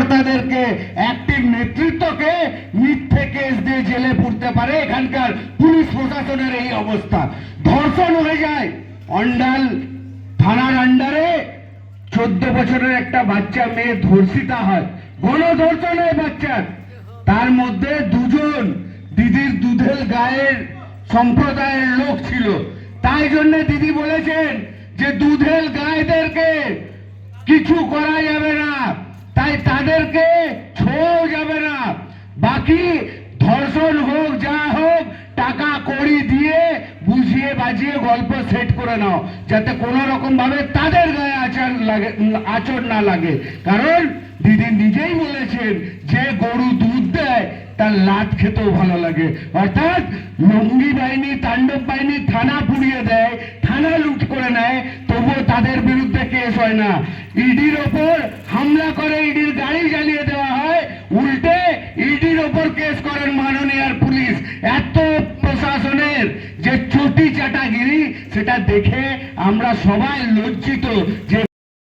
কর্তাদেরকে active নেতৃত্বকে মিথ্যে case দিয়ে জেলে পুরতে পারে এখানকার পুলিশ প্রশাসনের এই অবস্থা। ধর্ষণ হয়ে যায়। অন্ডাল থানার আন্ডারে চোদ্দ বছরের একটা বাচ্চা, মেয়ে ধর্ষিতা হয়। গণধর্ষণ হয় বাচ্চার। তার মধ্যে দুজন দিদির দুধেল গায়ের সম্প্রদায়ের লোক ছিল। তাই জন্য দিদি বলেছেন যে দুধেল গায়েদেরকে কিছু করা যাবে না। তাদেরকে ছোঁয়াও যাবে না। বাকি ধর্ষণ হোক, যা হোক, টাকা কড়ি দিয়ে বুঝিয়ে বাজিয়ে গল্প সেট করে নাও, যাতে কোনো রকম ভাবে তাদের গায়ে আচার লাগে, আচর না লাগে। কারণ দিদি নিজেই বলেছেন যে গরু দুধ দেয়, তার লাত খেতেও ভালো লাগে। অর্থাৎ লঙ্গি বাহিনী, তাণ্ডব বাহিনী থানা পুড়িয়ে দেয়, থানা লুট করে নেয়, তবুও তাদের বিরুদ্ধে কেস হয় না। ইডির ওপর হামলা করে ইডির গাড়ি জ্বালিয়ে দেওয়া হয় উল্টে ইডির ওপর কেস করেন মাননীয়ার পুলিশ। এত প্রশাসনের যে চটি চাটাগিরি, সেটা দেখে আমরা সবাই লজ্জিত যে